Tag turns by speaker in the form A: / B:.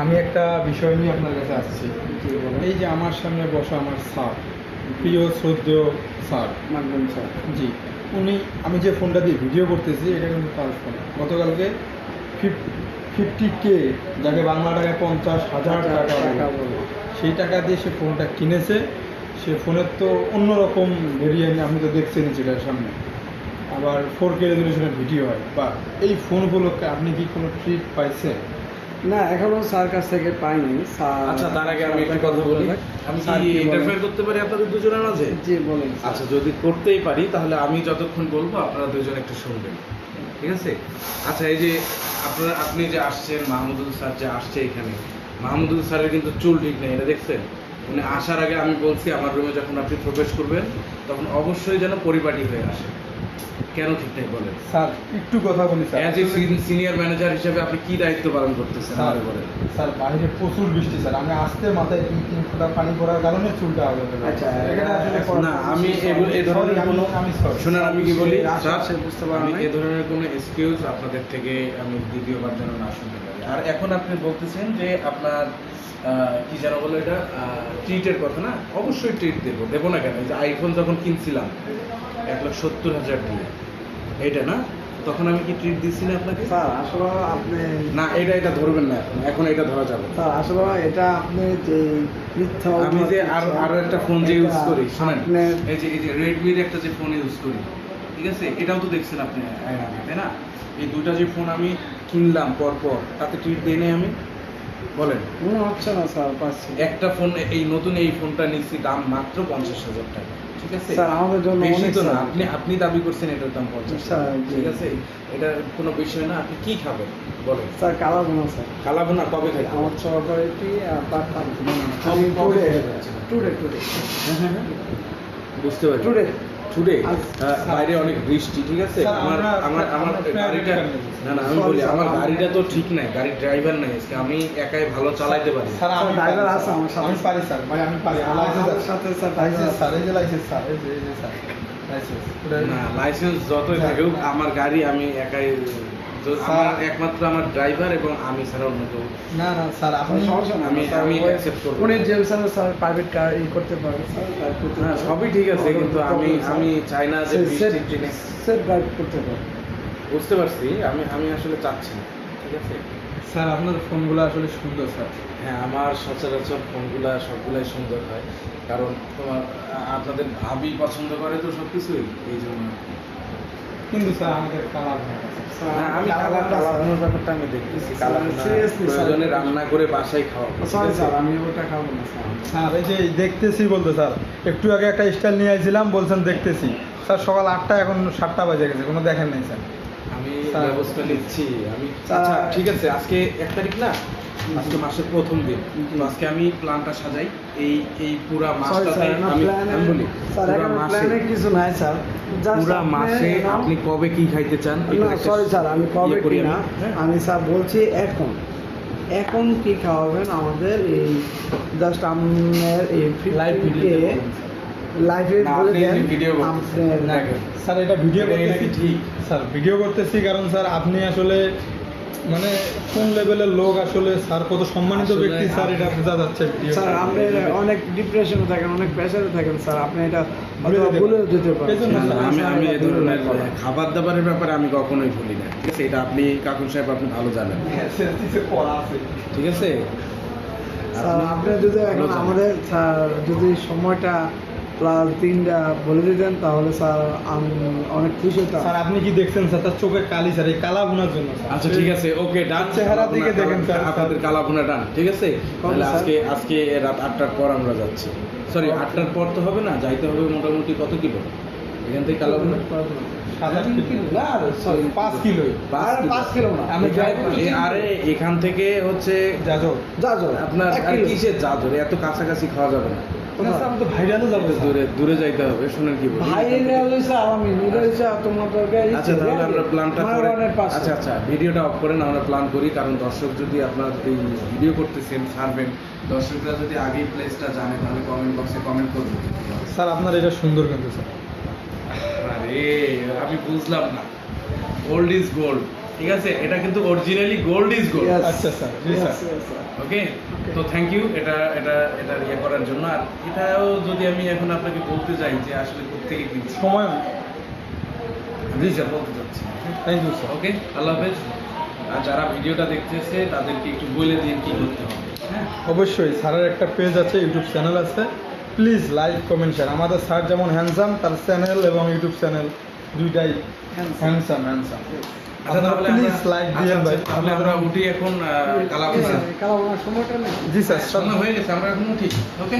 A: আমি একটা বিষয় নিয়ে আপনার কাছে আসছি। এই যে আমার সামনে বসা আমার স্যার প্রিয় শ্রদ্ধেয় স্যার
B: মানবেন স্যার।
A: জি উনি আমি যে ফোনটা দিয়ে ভিডিও করতেছি এটা কিন্তু তার ফোন। গতকালকে ফিফটি কে যাকে বাংলা টাকায় পঞ্চাশ হাজার টাকা সেই টাকা দিয়ে সে ফোনটা কিনেছে। সে ফোনের তো অন্যরকম ভেরিয়েন্ট আপনি তো দেখছেন সেটার সামনে। আবার ফোর কে রেজলিউশনের ভিডিও হয়। বা এই ফোন উপলক্ষে আপনি কি কোনো ট্রিট পাইছেন?
B: না এখনও স্যার কাছ থেকে পাইনি স্যার
C: আচ্ছা তার আগে আমি একটা কথা বলি। আমি কি
B: কি
C: ইন্টারফেয়ার করতে পারি আপনাদের দুজনের মাঝে?
B: জি বলেন
C: আচ্ছা যদি করতেই পারি তাহলে আমি যতক্ষণ বলব আপনারা দুজন একটু শুনবেন। ঠিক আছে? আচ্ছা এই যে আপনারা আপনি যে আসছেন মাহমুদুল স্যার যে আসছে এখানে মাহমুদুল স্যারের কিন্তু চুল ঠিক নেই এটা দেখছেন? মানে আসার আগে আমি বলছি আমার রুমে যখন আপনি প্রবেশ করবেন তখন অবশ্যই যেন পরিপাটি হয়ে আসে কেন বলেন?
A: স্যার একটু কথা বলি sir.
C: As a senior manager হিসেবে আপনি কি দায়িত্ব পালন করতেছেন
A: স্যার
C: বলেন
A: স্যার বাইরে প্রচুর বৃষ্টি স্যার। আমি আসতে মাথায় তিন তিন ফোঁটা পানি পড়ার কারণে চুলটা
B: আচ্ছা,
C: না আমি এই ধরনের কোনো
A: আমি
C: শোনার আমি কি বলি? স্যার
B: আচ্ছা, বুঝতে পারা।
C: এ ধরনের কোনো এক্সকিউজ আপনাদের থেকে আমি দ্বিতীয়বার যেন না শুনতে পারি। আর এখন আপনি বলতেছেন যে আপনার কি যেন বলো এটা ট্রিটের কথা না? অবশ্যই ট্রিট দেবো। দেবো না কেন? যে আইফোন যখন কিনছিলাম এক লাখ সত্তর হাজার দিয়ে। এটা না? তখন আমি কি ট্রিট দিচ্ছি না আপনাকে?
B: স্যার আসলে আপনি
C: না এটা এটা ধরবেন না এখন এখন এটা ধরা যাবে।
B: স্যার আসলে এটা আপনি যে মিথ্যা
C: আমি যে আরও আরও একটা ফোন যে ইউজ করি শোনেন। এই যে এই যে রেডমির একটা যে ফোন ইউজ করি ঠিক আছে? এটাও তো দেখছেন আপনি আয়ন আগে, তাই না? এই দুইটা যে ফোন আমি কিনলাম পর পর তাতে ট্রিট দিই নাই আমি? বলেন।
B: কোনো হচ্ছে না স্যার পাচ্ছি।
C: একটা ফোন এই নতুন এই ফোনটা নিচ্ছি দাম মাত্র পঞ্চাশ হাজার টাকা। ঠিক আছে?
B: স্যার আমাদের জন্য
C: বেশি তো না আপনি আপনি দাবি করছেন এটার দাম পঞ্চাশ ঠিক আছে? এটা কোনো বিষয় না আপনি কি খাবেন? বলেন।
B: স্যার কালা ভুনা স্যার।
C: কালা না কবে খাই
B: আমার সহকারীটি? টুডে টুডে
C: বুঝতে পারি
B: টুডে
C: টুডে
B: আচ্ছা,
C: বাইরে অনেক বৃষ্টি ঠিক আছে? আমার
A: আমার
C: আমার গাড়িটা না না আমি বলি আমার গাড়িটা তো ঠিক নাই গাড়ির ড্রাইভার নাই আজকে আমি একাই ভালো চালাইতে পারি।
A: স্যার আমি ড্রাইভার
B: আছে আমার সাথে।
A: আমি পারি স্যার ভাই আমি পারি। আমার
B: সাথে স্যার
A: লাইসেন্স স্যার এই যে লাইসেন্স স্যার এই যে স্যার লাইসেন্স
C: না লাইসেন্স যতই। থাকুক আমার গাড়ি আমি একাই তো
A: স্যার।
C: একমাত্র আমার ড্রাইভার এবং আমি ছাড়া অন্য কেউ।
A: না না স্যার আপনি
B: সমস্যা না
C: আমি-
B: স্যার,
C: আমি
B: উনি স্যার স্যার প্রাইভেট কার ই করতে পারে। স্যার
C: না সবই ঠিক আছে কিন্তু আমি আমি চাই না যে
B: সে-
C: বৃষ্টির
B: সে-
C: দিনে
B: সে drive করতে পারে।
C: বুঝতে পারছি আমি আমি আসলে চাচ্ছি না ঠিক আছে?
A: স্যার আপনার ফোনগুলো আসলে সুন্দর স্যার।
C: হ্যাঁ আমার সচরাচর ফোনগুলা সবগুলাই সুন্দর হয় কারণ তোমার আপনাদের ভাবি পছন্দ করে তো সব কিছুই এই জন্য।
A: কিন্তু স্যার আমাদের কালার
C: আমি কালার কালার ব্যাপারটা আমি দেখতেছি কালার প্রয়োজনে রান্না করে বাসায় খাওয়া
B: স্যার আমি ওটা খাব না স্যার।
A: স্যার এই যে দেখতেছি বলতে স্যার একটু আগে একটা স্টাইল নিয়ে আইছিলাম বলছেন দেখতেছি। স্যার সকাল আটটা এখন সাতটা বাজে গেছে কোনো দেখেন নাই স্যার।
C: আমি ব্যবস্থা নিচ্ছি। আমি আচ্ছা ঠিক আছে আজকে এক তারিখ না? আজকে মাসের প্রথম দিন। আজকে আমি প্ল্যানটা সাজাই। এই এই পুরা মাসটাতে আমি আমি বলি পুরা মাসে
B: কিছু নাই স্যার।
C: পুরা মাসে আপনি কবে কি খাইতে চান
B: সরি স্যার আমি কবে
C: ইয়ে করি
B: না।
C: আমি, হ্যাঁ?
B: স্যার বলছি এখন। এখন কি খাওয়াবেন আমাদের এই জাস্ট আপনার এই লাইভে বলে দেন
C: দেখেন।
A: স্যার এটা ভিডিও করতেছি।
C: ঠিক?
A: স্যার ভিডিও করতেছি কারণ স্যার আপনি আসলে মানে কোন লেভেলের লোক আসলে স্যার কত সম্মানিত ব্যক্তি স্যার এটা বোঝা যাচ্ছে
B: স্যার আপনি অনেক ডিপ্রেশনে থাকেন অনেক প্রেশারে থাকেন স্যার আপনি এটা
A: ভুলে যেতে পারেন।
C: আমি আমি এই ধরনের খাবার দাবারের ব্যাপারে আমি কখনোই ভুলি না ঠিক আছে? এটা আপনি কাকুন সাহেব আপনি ভালো জানেন।
A: পড়া আছে।
C: ঠিক আছে?
B: স্যার আপনি যদি এখন আমাদের স্যার যদি সময়টা প্লাস দিনটা বলে দিতেন তাহলে স্যার আমি অনেক খুশি হতাম।
A: স্যার আপনি কি দেখছেন স্যার? তার চোখের কালি স্যার এই কালা বোনার জন্য
C: আচ্ছা ঠিক আছে ওকে ডান।
A: চেহারা দিকে দেখেন, স্যার।
C: আপনাদের কালাভুনা ডান ঠিক আছে? তাহলে আজকে আজকে রাত আটটার পর আমরা যাচ্ছি। সরি আটটার পর তো হবে না যাইতে হবে মোটামুটি কত কিলো? এখান থেকে কালাভুনা
A: সাত আট
B: সরি
A: পাঁচ কিলোই
B: আর পাঁচ কিলো। না।
A: আমি
C: এখান-
A: drive করছি।
C: এ- আরে এখান থেকে হচ্ছে আপনার
B: কিলো।
C: কিসের জাদুর এত কাছাকাছি খাওয়া যাবে না। দূরে যাইতে হবে শুনেন কি আচ্ছা তাহলে আমরা প্ল্যানটা আচ্ছা আচ্ছা ভিডিওটা অফ করেন আমরা প্ল্যান করি কারণ দর্শক যদি আপনার এই ভিডিও করতেছেন ছাড়বেন দর্শকরা যদি আগেই প্লেসটা জানে তাহলে কমেন্ট বক্সে কমেন্ট করবেন
A: স্যার আপনার এটা সুন্দর কিন্তু স্যার।
C: আরে আমি বুঝলাম না। ওল্ড ইজ গোল্ড ঠিক আছে? এটা কিন্তু অরিজিনালি গোল্ড ইজ গোল্ড
A: আচ্ছা স্যার জি স্যার
C: ওকে তো থ্যাংক ইউ এটা এটা এটা ইয়ে করার জন্য। আর এটাও যদি আমি এখন আপনাকে বলতে চাই যে আসলে কোথেকে কিনছি।
A: সময়
C: জি স্যার বলতে চাচ্ছি।
A: থ্যাংক ইউ স্যার
C: ওকে আল্লাহ হাফেজ। আর যারা ভিডিওটা দেখতেছে তাদেরকে একটু বলে দিন কি করতে হবে। হ্যাঁ?
A: অবশ্যই স্যারের একটা পেজ আছে ইউটিউব চ্যানেল আছে। প্লিজ লাইক কমেন্ট শেয়ার আমাদের স্যার যেমন হ্যান্ডসাম তার চ্যানেল এবং ইউটিউব চ্যানেল দুইটাই
B: Handsome.
A: হ্যান্ডসাম হ্যান্ডসাম
C: আচ্ছা আচ্ছা, আচ্ছা,
B: নেই।
A: জি স্যার
C: সময় হয়ে গেছে আমরা এখন উঠি ওকে?